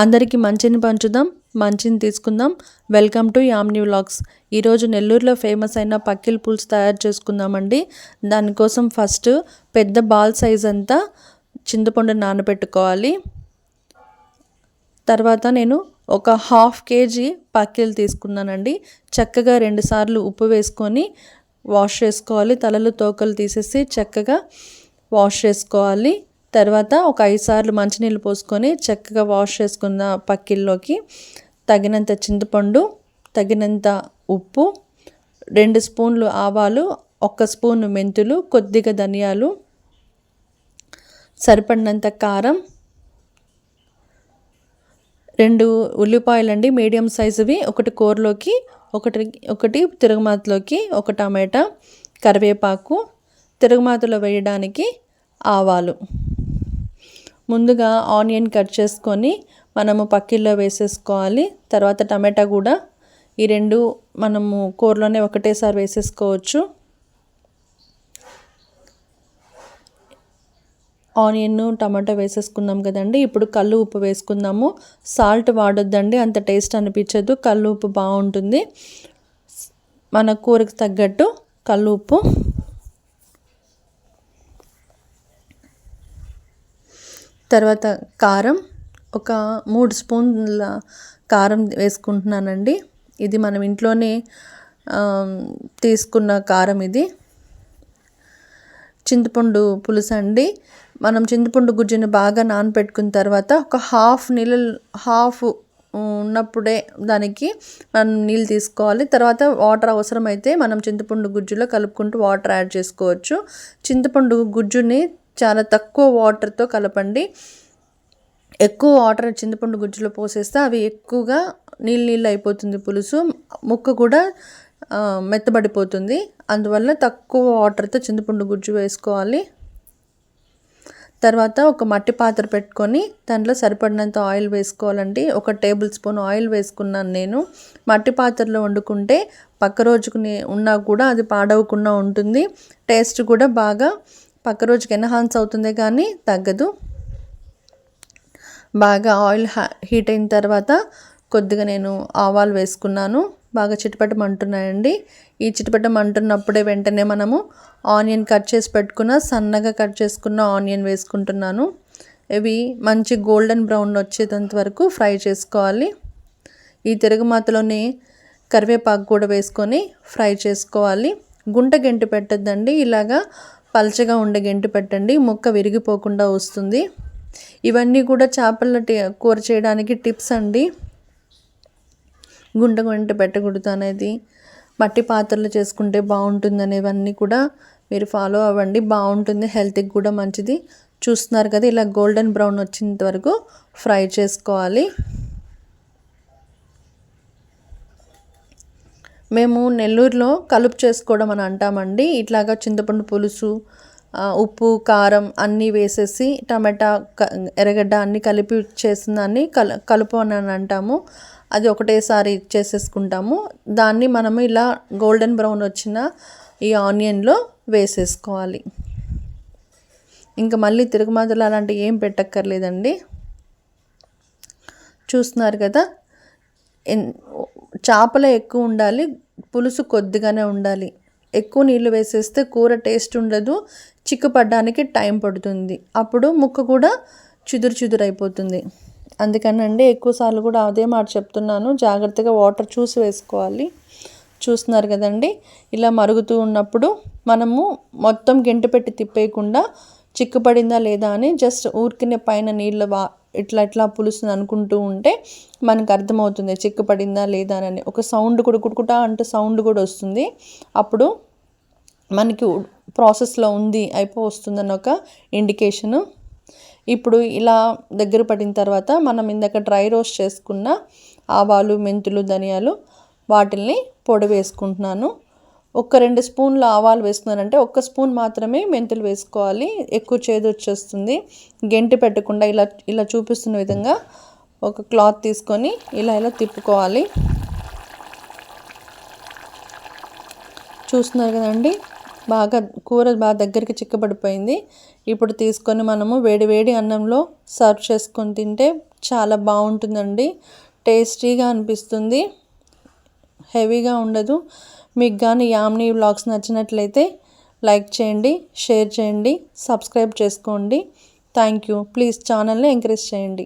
అందరికీ మంచిని పంచుదాం మంచిని తీసుకుందాం. Welcome to Yamni vlogs. ఈరోజు నెల్లూరులో ఫేమస్ అయిన పక్కిల్ పులుసు తయారు చేసుకుందామండి. దానికోసం ఫస్ట్ పెద్ద బాల్ సైజ్ అంతా చింతపండు నానబెట్టుకోవాలి. తర్వాత నేను ఒక హాఫ్ కేజీ పక్కిలు తీసుకున్నానండి. చక్కగా రెండుసార్లు ఉప్పు వేసుకొని వాష్ చేసుకోవాలి. తలలు తోకలు తీసేసి చక్కగా వాష్ చేసుకోవాలి. తర్వాత ఒక ఐదు సార్లు మంచినీళ్ళు పోసుకొని చక్కగా వాష్ చేసుకున్న పక్కిల్లోకి తగినంత చింతపండు తగినంత ఉప్పు రెండు స్పూన్లు ఆవాలు ఒక్క స్పూన్ మెంతులు కొద్దిగా ధనియాలు సరిపడినంత కారం రెండు ఉల్లిపాయలండి మీడియం సైజువి ఒకటి కూరలోకి ఒకటి ఒకటి తిరుగుమాతలోకి ఒక టమాటా కరివేపాకు తిరుగుమాతలో వేయడానికి ఆవాలు. ముందుగా ఆనియన్ కట్ చేసుకొని మనము పక్కిల్లో వేసేసుకోవాలి. తర్వాత టమాటా కూడా ఈ రెండు మనము కూరలోనే ఒకటేసారి వేసేసుకోవచ్చు. ఆనియన్ టమాటా వేసేసుకున్నాం కదండి. ఇప్పుడు కళ్ళు ఉప్పు వేసుకుందాము. సాల్ట్ వాడొద్దండి అంత టేస్ట్ అనిపించదు. కళ్ళు ఉప్పు బాగుంటుంది. మన కూరకు తగ్గట్టు కళ్ళు ఉప్పు తర్వాత కారం ఒక మూడు స్పూన్ల కారం వేసుకుంటున్నానండి. ఇది మనం ఇంట్లోనే తీసుకున్న కారం ఇది. చింతపండు పులుసు అండి. మనం చింతపండు గుజ్జుని బాగా నానబెట్టుకున్న తర్వాత ఒక హాఫ్ నీళ్ళు హాఫ్ ఉన్నప్పుడే దానికి మనం నీళ్ళు తీసుకోవాలి. తర్వాత వాటర్ అవసరమైతే మనం చింతపండు గుజ్జులో కలుపుకుంటూ వాటర్ యాడ్ చేసుకోవచ్చు. చింతపండు గుజ్జుని చాలా తక్కువ వాటర్తో కలపండి. ఎక్కువ వాటర్ చింతపండు గుజ్జులో పోసేస్తే అవి ఎక్కువగా నీళ్ళు నీళ్ళు అయిపోతుంది పులుసు. ముక్క కూడా మెత్తబడిపోతుంది. అందువల్ల తక్కువ వాటర్తో చింతపండు గుజ్జు వేసుకోవాలి. తర్వాత ఒక మట్టి పాత్ర పెట్టుకొని దాంట్లో సరిపడినంత ఆయిల్ వేసుకోవాలండి. ఒక టేబుల్ స్పూన్ ఆయిల్ వేసుకున్నాను నేను. మట్టి పాత్రలో వండుకుంటే పక్క రోజుకుని ఉన్నా కూడా అది పాడవకుండా ఉంటుంది. టేస్ట్ కూడా బాగా పక్క రోజుకి ఎన్హాన్స్ అవుతుంది కానీ తగ్గదు. బాగా ఆయిల్ హీట్ అయిన తర్వాత కొద్దిగా నేను ఆవాలు వేసుకున్నాను. బాగా చిటపటమంటున్నాయండి ఈ చిటపటమంటున్నప్పుడే వెంటనే మనము ఆనియన్ కట్ చేసి పెట్టుకున్న సన్నగా కట్ చేసుకున్న ఆనియన్ వేసుకుంటున్నాను. ఇవి మంచి గోల్డెన్ బ్రౌన్ వచ్చేంత వరకు ఫ్రై చేసుకోవాలి. ఈ తిరుగుమాతలోనే కరివేపాకు కూడా వేసుకొని ఫ్రై చేసుకోవాలి. గుంట గెంటి పెట్టద్దండి. ఇలాగా పలచగా ఉండే గెంటి పెట్టండి ముక్క విరిగిపోకుండా వస్తుంది. ఇవన్నీ కూడా చేపల కూర చేయడానికి టిప్స్ అండి. గుంట గుంట పెట్టకూడదు అనేది. మట్టి పాత్రలు చేసుకుంటే బాగుంటుంది అనేవన్నీ కూడా మీరు ఫాలో అవ్వండి. బాగుంటుంది హెల్త్కి కూడా మంచిది. చూస్తున్నారు కదా ఇలా గోల్డెన్ బ్రౌన్ వచ్చేంత వరకు ఫ్రై చేసుకోవాలి. మేము నెల్లూరులో కలుపు చేసుకోవడం అని అంటామండి. ఇట్లాగా చింతపండు పులుసు ఉప్పు కారం అన్నీ వేసేసి టమాటా ఎర్రగడ్డ అన్నీ కలిపి చేసిన దాన్ని కల కలుపు అని అంటాము. అది ఒకటేసారి చేసేసుకుంటాము. దాన్ని మనము ఇలా గోల్డెన్ బ్రౌన్ వచ్చిన ఈ ఆనియన్లో వేసేసుకోవాలి. ఇంకా మళ్ళీ తిరుగుమాతలు అలాంటివి ఏం పెట్టక్కర్లేదండి. చూస్తున్నారు కదా? చేపలు ఎక్కువ ఉండాలి. పులుసు కొద్దిగానే ఉండాలి. ఎక్కువ నీళ్ళు వేసేస్తే కూర టేస్ట్ ఉండదు. చిక్కుపడడానికి టైం పడుతుంది. అప్పుడు ముక్క కూడా చిదురు చిదురు అయిపోతుంది. అందుకనండి ఎక్కువసార్లు కూడా అదే మాట చెప్తున్నాను. జాగ్రత్తగా వాటర్ చూసి వేసుకోవాలి. చూస్తున్నారు కదండి? ఇలా మరుగుతూ ఉన్నప్పుడు మనము మొత్తం గెంట పెట్టి తిప్పేయకుండా చిక్కుపడిందా లేదా అని జస్ట్ ఊరికినే పైన నీళ్ళు వా ఇట్లా ఇట్లా పులుస్తుంది అనుకుంటూ ఉంటే మనకు అర్థమవుతుంది చిక్కుపడిందా లేదా అని. ఒక సౌండ్ కూడా కుట్టుకుంటా అంటే సౌండ్ కూడా వస్తుంది. అప్పుడు మనకి ప్రాసెస్లో ఉంది అయిపో వస్తుందని ఒక ఇండికేషను. ఇప్పుడు ఇలా దగ్గర పడిన తర్వాత మనం ఇందాక డ్రై రోస్ట్ చేసుకున్న ఆవాలు మెంతులు ధనియాలు వాటిల్ని పొడి వేసుకుంటున్నాను. ఒక రెండు స్పూన్లు ఆవాలు వేసుకున్నారంటే ఒక్క స్పూన్ మాత్రమే మెంతులు వేసుకోవాలి. ఎక్కువ చేదు వచ్చేస్తుంది. గెంటి పెట్టకుండా ఇలా ఇలా చూపిస్తున్న విధంగా ఒక క్లాత్ తీసుకొని ఇలా ఇలా తిప్పుకోవాలి. చూస్తున్నారు కదండి? బాగా కూర బాగా దగ్గరికి చిక్కబడిపోయింది. ఇప్పుడు తీసుకొని మనము వేడి వేడి అన్నంలో సర్వ్ చేసుకొని తింటే చాలా బాగుంటుందండి. టేస్టీగా అనిపిస్తుంది. హెవీగా ఉండదు. మీకు కానీ యామ్ని వ్లాగ్స్ నచ్చినట్లయితే లైక్ చేయండి షేర్ చేయండి సబ్స్క్రైబ్ చేసుకోండి. Thank you. ప్లీజ్ ఛానల్ని ఎంకరేజ్ చేయండి.